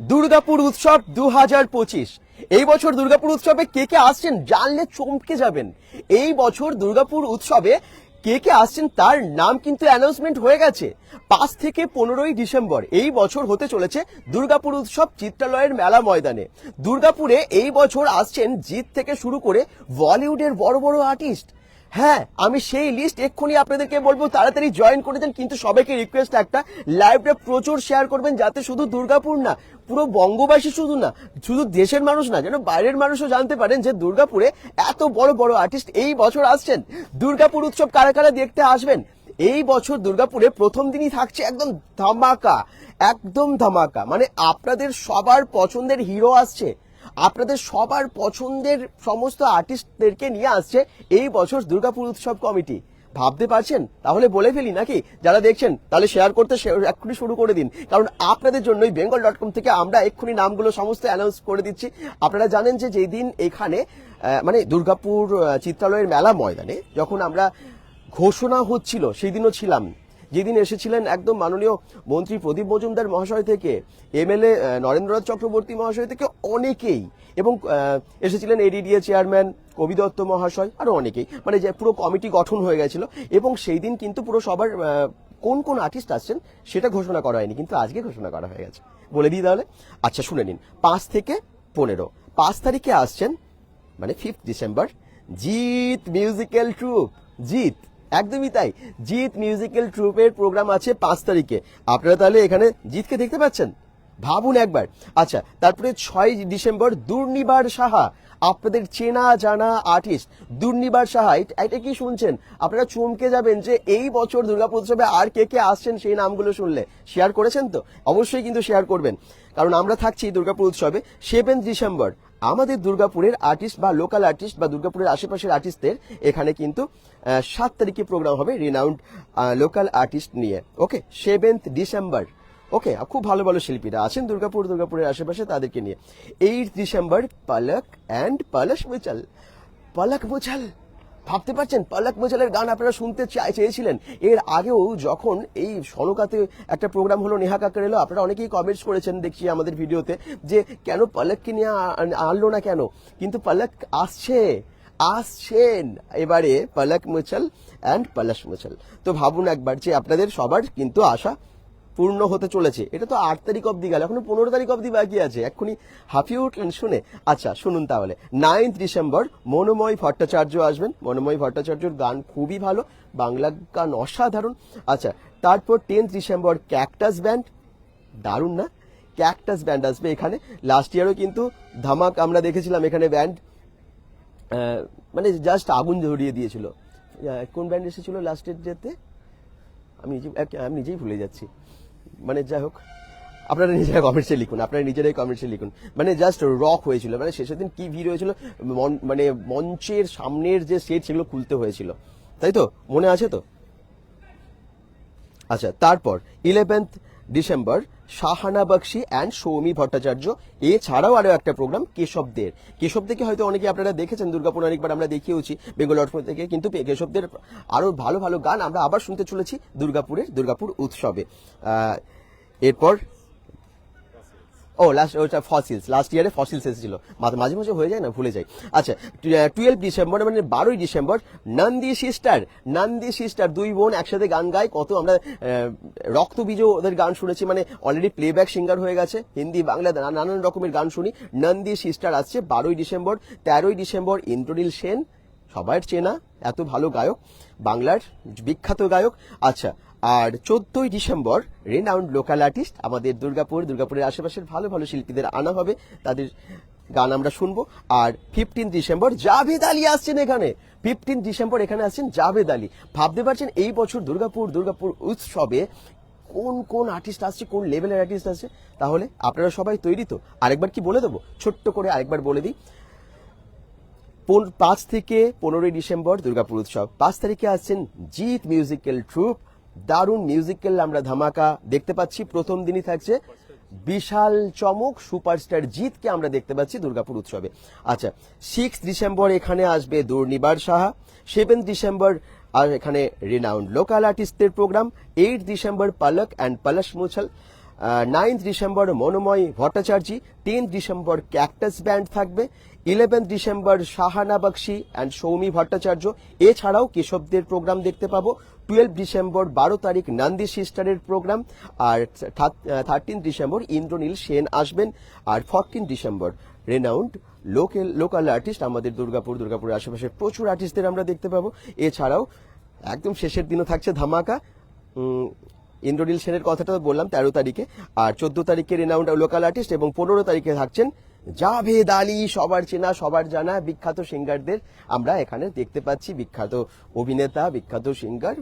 দুর্গাপুর উৎসব দু হাজার পঁচিশ। এই বছর দুর্গাপুর উৎসবে কে কে আসছেন জানলে চমকে যাবেন। এই বছর দুর্গাপুর উৎসবে কে কে আসছেন তার নাম কিন্তু অ্যানাউন্সমেন্ট হয়ে গেছে। পাঁচ থেকে পনেরোই ডিসেম্বর এই বছর হতে চলেছে দুর্গাপুর উৎসব চিত্রালয়ের মেলা ময়দানে। দুর্গাপুরে এই বছর আসছেন জিত থেকে শুরু করে বলিউডের বড় বড় আর্টিস্ট হ্যাঁ আমি সেই লিস্ট এক্ষুনি আপনাদেরকে বলব, তাড়াতাড়ি জয়েন করে দেন, কিন্তু সবাইকে রিকোয়েস্ট একটা লাইভটা প্রচুর শেয়ার করবেন, যাতে শুধু দুর্গাপুর না, পুরো বঙ্গবাসী শুধু না, শুধু দেশের মানুষ না, যেন বাইরের মানুষও জানতে পারেন যে দুর্গাপুরে এত বড় বড় আর্টিস্ট এই বছর আসছেন। দুর্গাপুর উৎসব কারা কারা দেখতে আসবেন? এই বছর দুর্গাপুরে প্রথম দিনই থাকছে একদম ধামাকা একদম ধামাকা। মানে আপনাদের সবার পছন্দের হিরো আসছে। আপনাদের সবার পছন্দের সমস্ত আর্টিস্টদেরকে নিয়ে আসছে এই বছর দুর্গাপুর উৎসব কমিটি। ভাবতে পারছেন? তাহলে বলে ফেলি নাকি? যারা দেখছেন, তাহলে শেয়ার করতে এক্ষুনি শুরু করে দিন। কারণ আপনাদের জন্যই বেঙ্গল ডট কম থেকে আমরা এক্ষুনি নামগুলো সমস্ত অ্যানাউন্স করে দিচ্ছি। আপনারা জানেন যে যেই দিন এখানে মানে দুর্গাপুর চিত্রালয়ের মেলা ময়দানে যখন আমরা ঘোষণা হচ্ছিল, সেই দিনও ছিলাম। যেদিন এসেছিলেন একদম মাননীয় মন্ত্রী প্রদীপ মজুমদার মহাশয় থেকে, এমএলএ নরেন্দ্রনাথ চক্রবর্তী মহাশয় থেকে অনেকেই এবং এসেছিলেন এডিডিএ চেয়ারম্যান কবি দত্ত মহাশয় আরও অনেকেই। মানে যে পুরো কমিটি গঠন হয়ে গেছিল এবং সেই দিন কিন্তু পুরো সবার কোন কোন আর্টিস্ট আসছেন সেটা ঘোষণা করা হয়নি, কিন্তু আজকে ঘোষণা করা হয়ে গেছে। বলে দিই তাহলে? আচ্ছা শুনে নিন। পাঁচ থেকে পনেরো। পাঁচ তারিখে আসছেন মানে fifth December Jeet musical troupe Jeet একদমই তাই। জিৎ মিউজিক্যাল ট্রুপের প্রোগ্রাম আছে পাঁচ তারিখে। আপনারা তাহলে এখানে জিতকে দেখতে পাচ্ছেন? ভাবুন একবার। আচ্ছা তারপরে ছয় ডিসেম্বর দুর্নিবার সাহা। আপনাদের চেনা জানা আর্টিস্ট দুর্নিবার সাহা, এটা- কি শুনছেন? আপনারা চমকে যাবেন যে এই বছর দুর্গাপুর উৎসবে আর কে কে আসছেন সেই নামগুলো শুনলে। শেয়ার করেছেন তো? অবশ্যই কিন্তু শেয়ার করবেন। কারণ আমরা থাকছি দুর্গাপুর উৎসবে সেভেন্থ ডিসেম্বর। আমাদের দুর্গাপুরের আর্টিস্ট বা লোকাল আর্টিস্ট বা দুর্গাপুরের আশেপাশের আর্টিস্টদের এখানে কিন্তু সাত তারিখে প্রোগ্রাম হবে রিনাউন্ড লোকাল আর্টিস্ট নিয়ে। ওকে সেভেন্থ ডিসেম্বর ওকে খুব ভালো ভালো শিল্পীরা আছেন দুর্গাপুর, দুর্গাপুরের আশেপাশে তাদেরকে নিয়ে। Eight December Palak and Palash Muchhal Palak Muchhal ভাবতে পারছেন? পলক মুচলের গান আপনারা শুনতে চেয়েছিলেন। এর আগেও যখন এই সনকাতে একটা প্রোগ্রাম হলো নেহা কাকার এলো আপনারা অনেকেই কমেন্টস করেছেন দেখছি আমাদের ভিডিওতে যে, কেন পলককে নিয়ে আনলো না কেন? কিন্তু পলক আসছে, আসছেন। এবারে পলক মুচল অ্যান্ড পলশ মুচল তো ভাবুন একবার যে, আপনাদের সবার কিন্তু আশা পূর্ণ হতে চলেছে। এটা তো আট তারিখ অব্দি গেল। এখনও পনেরো তারিখ অব্দি বাকি আছে। এক্ষুনি হাঁপিয়ে উঠলেন, শুনে। আচ্ছা শুনুন তাহলে। নাইন্থ ডিসেম্বর, মনোময় ভট্টাচার্য আসবেন। মনোময় ভট্টাচার্যর গান খুবই ভালো, বাংলা গান অসাধারণ। আচ্ছা তারপর টেন্থ ডিসেম্বর, ক্যাকটাস ব্যান্ড। দারুণ না? ক্যাকটাস ব্যান্ড আসবে এখানে। লাস্ট ইয়ারও কিন্তু ধামাক আমরা দেখেছিলাম এখানে ব্যান্ড। মানে জাস্ট আগুন ধরিয়ে দিয়েছিল। কোন ব্যান্ড এসেছিল লাস্টের ডেতে আমি নিজে আমি নিজেই ভুলে যাচ্ছি। মানে যাই হোক, আপনারা নিজেরা কমেন্টসে লিখুন, আপনারা নিজেরাই কমেন্টসে লিখুন। মানে জাস্ট রক হয়েছিল মানে শেষের দিন কি ভিড় হয়েছিল, মন- মঞ্চের সামনের যে সেট সেগুলো খুলতে হয়েছিল। তাই তো? মনে আছে তো? আচ্ছা তারপর eleventh December, Shahana Bakshi and Soumi Bhattacharya. এছাড়াও আরও একটা প্রোগ্রাম কেশবদের। কেশবদেরকে হয়তো অনেকে আপনারা দেখেছেন, দুর্গাপুর অনেকবার আমরা দেখিয়েওছি, বেঙ্গল ডট থেকে। কিন্তু কেশবদের আরও ভালো ভালো গান আমরা আবার শুনতে চলেছি দুর্গাপুরের, দুর্গাপুর উৎসবে। এরপর ও লাস্ট ওটা ফসিলস লাস্ট ইয়ারে ফসিলস এসেছিল। মাঝে মাঝে হয়ে যায় না? ভুলে যাই। আচ্ছা টুয়েলভ ডিসেম্বর মানে বারোই December Nandi sister Nandi sister দুই বোন একসাথে গান গায়। কত আমরা রক্তবীজ ওদের গান শুনেছি মানে অলরেডি প্লেব্যাক সিঙ্গার হয়ে গেছে। হিন্দি, বাংলা নানান রকমের গান শুনি। নন্দী সিস্টার আসছে বারোই ডিসেম্বর তেরোই ডিসেম্বর ইন্দ্রনীল সেন সবার চেনা, এত ভালো গায়ক, বাংলার বিখ্যাত গায়ক। আচ্ছা আর চোদ্দই ডিসেম্বর রেনাউন্ড লোকাল আর্টিস্ট আমাদের দুর্গাপুর, দুর্গাপুরের আশেপাশের ভালো ভালো শিল্পীদের আনা হবে। তাদের গান আমরা শুনব। আর ফিফটিন ডিসেম্বর জাভেদ আলী আসছেন এখানে। ফিফটিন ডিসেম্বর এখানে আসছেন জাভেদ আলী। ভাবতে পারছেন এই বছর দুর্গাপুর দুর্গাপুর উৎসবে কোন কোন আর্টিস্ট আসছে, কোন লেভেলের আর্টিস্ট আসছে? তাহলে আপনারা সবাই তৈরি তো। আরেকবার কি বলে দেবো? ছোট্ট করে আরেকবার বলে দিই। পাঁচ থেকে পনেরোই ডিসেম্বর দুর্গাপুর উৎসব। পাঁচ তারিখে আসছেন জিৎ মিউজিক্যাল ট্রুপ দারুণ মিউজিক্যাল আমরা ধামাকা দেখতে পাচ্ছি। প্রথম দিনই থাকছে বিশাল চমক সুপারস্টার জিতকে আমরা দেখতে পাচ্ছি দুর্গাপুর উৎসবে। আচ্ছা সিক্স ডিসেম্বর এখানে আসবে দুর্নিবার সাহা সেভেন ডিসেম্বর আর এখানে renowned local আর্টিস্টদের program eight December Palak and Palash Muchhal ninth December Monomoy Bhattacharya tenth December Cactus band থাকবে eleventh December Shahana Bakshi and Soumi Bhattacharya. এছাড়াও কেশবদের প্রোগ্রাম দেখতে পাবো। টুয়েলভ ডিসেম্বর বারো তারিখ নান্দি সিস্টারের প্রোগ্রাম আর থার্টিন ডিসেম্বর ইন্দ্রনীল সেন আসবেন আর fourteen December renowned local local artist আমাদের দুর্গাপুর, দুর্গাপুরের আশেপাশে প্রচুর আর্টিস্টদের আমরা দেখতে পাবো। এছাড়াও একদম শেষের দিনও থাকছে ধামাকা। ইন্দ্রনীল সেনের কথাটা বললাম তেরো তারিখে। আর চোদ্দ তারিখে রেনাউন্ড লোকাল আর্টিস্ট এবং পনেরো তারিখে থাকছেন জাভেদ আলী, সবার চেনা, সবার জানা, বিখ্যাত সিঙ্গারদের আমরা এখানে দেখতে পাচ্ছি। বিখ্যাত অভিনেতা, বিখ্যাত সিঙ্গার,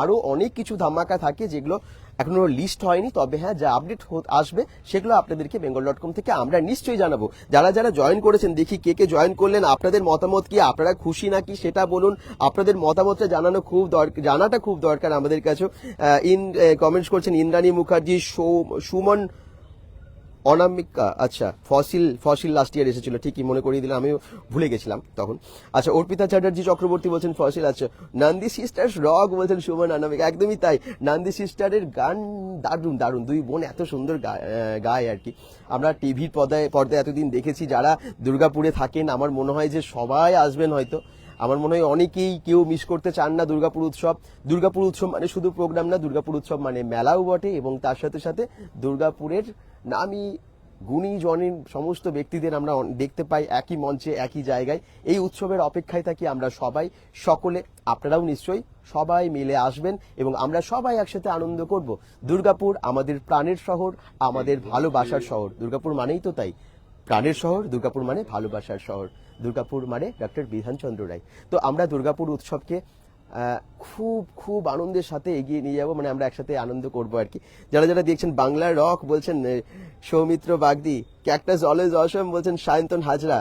আরও অনেক কিছু ধামাকা থাকে যেগুলো এখনও লিস্ট হয়নি। তবে হ্যাঁ যা আপডেট আসবে সেগুলো আপনাদেরকে বেঙ্গল ডট কম থেকে আমরা নিশ্চয়ই জানাব। যারা যারা জয়েন করেছেন, দেখি কে কে জয়েন করলেন, আপনাদের মতামত কি, আপনারা খুশি নাকি সেটা বলুন। আপনাদের মতামতটা জানানো খুব দরকার জানাটা খুব দরকার আমাদের কাছেও। ইন কমেন্টস করছেন ইন্দ্রাণী মুখার্জি সুমন অনামিকা আচ্ছা ফসিল ফসিল লাস্ট ইয়ার এসেছিল, ঠিকই মনে করিয়ে দিলাম আমিও ভুলে গেছিলাম তখন। আচ্ছা অর্পিতা চ্যাটার্জি চক্রবর্তী বলছেন ফসিল আচ্ছা নান্দি সিস্টার্স রক বলছেন সুমন অনামিকা, একদমই তাই। নান্দি সিস্টারের গান দারুণ দারুণ, দুই বোন এত সুন্দর গায় আর কি। আমরা টিভির পর্দায় পর্দায় এতদিন দেখেছি, যারা দুর্গাপুরে থাকেন, আমার মনে হয় যে সবাই আসবেন হয়তো। আমার মনে হয় অনেকেই কেউ মিস করতে চান না দুর্গাপুর উৎসব। দুর্গাপুর উৎসব মানে শুধু প্রোগ্রাম না, দুর্গাপুর উৎসব মানে মেলাও বটে এবং তার সাথে সাথে দুর্গাপুরের নামি গুণী সমস্ত ব্যক্তিদের আমরা দেখতে পাই একই মঞ্চে, একই জায়গায়। এই উৎসবের অপেক্ষায় থাকি আমরা সবাই, সকলে, আপনারাও নিশ্চয়ই সবাই মিলে আসবেন এবং আমরা সবাই একসাথে আনন্দ করব। দুর্গাপুর আমাদের প্রাণের শহর, আমাদের ভালোবাসার শহর। দুর্গাপুর মানেই তো তাই। প্রাণের শহর, দুর্গাপুর মানে ভালোবাসার শহর। দুর্গাপুর মানে ডক্টর বিধানচন্দ্র রায়। তো আমরা দুর্গাপুর উৎসবকে খুব খুব আনন্দের সাথে এগিয়ে নিয়ে যাব মানে আমরা একসাথে আনন্দ করব আর কি। যারা যারা দেখছেন বাংলার রক বলছেন Soumitra Bagdi Cactus always awesome বলছেন সায়ন্তন হাজরা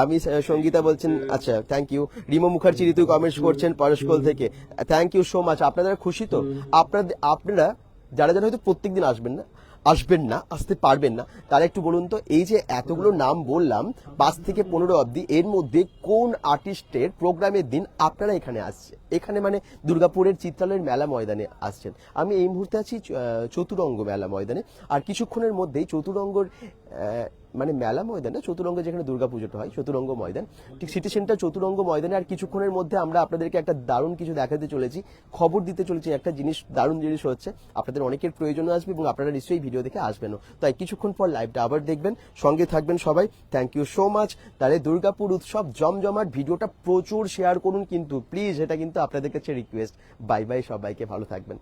আমি সঙ্গীতা বলছেন আচ্ছা thank you Rimo Mukherjee Ritu comments করছেন পরশকোল থেকে। থ্যাংক ইউ সো মাচ আপনারা খুশি তো? আপনাদের আপনারা যারা যারা হয়তো প্রত্যেকদিন আসবেন না আসবেন না, আসতে পারবেন না। তাহলে একটু বলুন তো, এই যে এতগুলো নাম বললাম, পাঁচ থেকে পনেরো অবধি, এর মধ্যে কোন আর্টিস্টের প্রোগ্রামের দিন আপনারা এখানে আসছে এখানে মানে দুর্গাপুরের চিত্রালয়ের মেলা ময়দানে আসছেন। আমি এই মুহূর্তে আছি চতুরঙ্গ মেলা ময়দানে। আর কিছুক্ষণের মধ্যেই চতুরঙ্গর মানে মেলা ময়দানে চতুরঙ্গ যেখানে দুর্গাপুজোটা হয়, চতুরঙ্গ ময়দান। ঠিক সিটি সেন্টার চতুরঙ্গ ময়দানে আর কিছুক্ষণের মধ্যে আমরা আপনাদেরকে একটা দারুণ কিছু দেখাতে চলেছি, খবর দিতে চলেছি, একটা জিনিস দারুণ জিনিস হচ্ছে, আপনাদের অনেকের প্রয়োজন আসবে এবং আপনারা নিশ্চয়ই ভিডিও দেখে আসবেনও। তাই কিছুক্ষণ পর লাইভটা আবার দেখবেন, সঙ্গে থাকবেন সবাই। থ্যাংক ইউ সো মাচ তাহলে দুর্গাপুর উৎসব জমজমাট, ভিডিওটা প্রচুর শেয়ার করুন কিন্তু প্লিজ এটা কিন্তু আপনাদের কাছে রিকোয়েস্ট বাই বাই সবাইকে, ভালো থাকবেন।